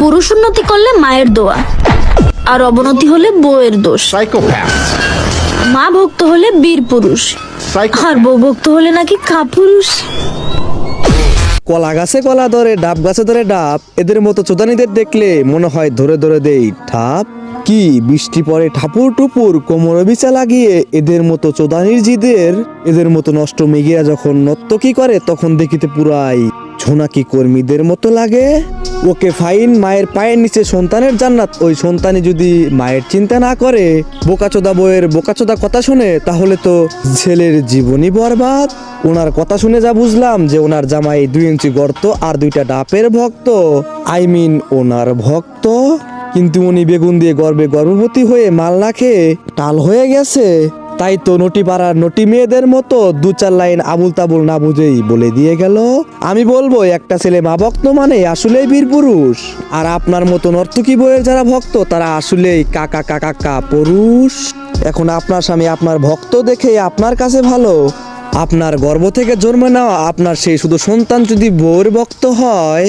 পুরুষ উন্নতি করলে মায়ের দোয়া। আর অবনতি হলে বউয়ের দোষ. মা ভক্ত হলে বীর পুরুষ. আর বউ ভক্ত হলে নাকি কাপুরুষ। কলা গাছে কলা ধরে ডাব গাছে ধরে ডাব এদের মতো চোদানিদের দেখলে মনে হয় ধরে ধরে দেই ঠাপ। কি বৃষ্টি পরে ঠাপুর টুপুর কোমরে বিচা লাগিয়ে এদের মতো চোদানির জিদের এদের মতো নষ্ট মেঘিয়া যখন নর্তকী করে তখন দেখিতে পুরাই ঝোনাকি কর্মীদের মতো লাগে? ওকে ফাইন মায়ের পায়ের নিচে সন্তানের জান্নাত। ওই সন্তানই যদি মায়ের চিন্তা না করে, বোকাচোদা বইয়ের বোকাচোদা কথা শুনে, তাহলে তো ছেলের জীবনই বরবাদ। ওনার কথা শুনে যা বুঝলাম যে ওনার জামাই দুই ইঞ্চি গর্ত আর দুইটা ডাপের ভক্ত। আই মিন ওনার ভক্ত। কিন্তু উনি বেগুন দিয়ে গর্বে গর্ভবতী হয়ে মাল না খেয়ে টাল হয়ে গেছে। তাই তো নটি পাড়ার নটি মেয়েদের মতো দু চার লাইন আবুল তাবুল না বুঝেই বলে দিয়ে গেল, আমি বলব, একটা ছেলে মা ভক্ত মানে আসলেই বীর পুরুষ। আর আপনার মতো নর্তকী বইয়ের যারা ভক্ত, তারা আসলেই কাকা কাকা কা পুরুষ। এখন আপনার স্বামী আপনার ভক্ত দেখে আপনার কাছে ভালো। আপনার গর্ভ থেকে জন্ম নেওয়া আপনার সেই শুধু সন্তান যদি বউয়ের ভক্ত হয়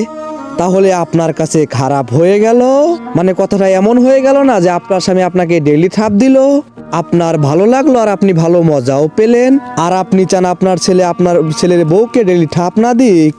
তাহলে আপনার কাছে খারাপ হয়ে গেল? মানে কথাটা এমন হয়ে গেল না যে আপনার স্বামী আপনাকে ডেলি থাপ দিল? আপনার ভালো লাগল আর আপনি ভালো মজাও পেলেন। আর আপনি চান আপনার ছেলে আপনার ছেলের বউকে ডেলি থাপ না দিক?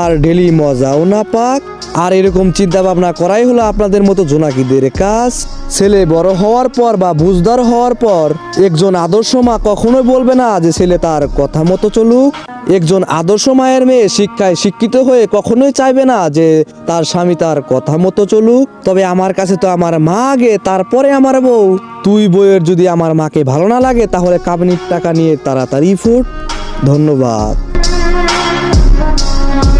আর ডেলি মজাও না পাক, আর এরকম চিন্তা ভাবনা করাই হলো আপনাদের মতো জোনাকিদের কাজ। ছেলে বড় হওয়ার পর বা বুঝদার হওয়ার পর, একজন আদর্শ মা কখনোই বলবে না যে ছেলে তার কথা মতো চলুক। একজন আদর্শ মায়ের মেয়ে শিক্ষায় শিক্ষিত হয়ে কখনোই চাইবে না যে তার স্বামী তার কথা মতো চলুক। তবে আমার কাছে তো আমার মা আগে, তারপরে আমার বউ। তুই বইয়ের যদি আমার মাকে ভালো না লাগে, তাহলে কাবিনীর টাকা নিয়ে তাড়াতাড়ি ফুট। ধন্যবাদ।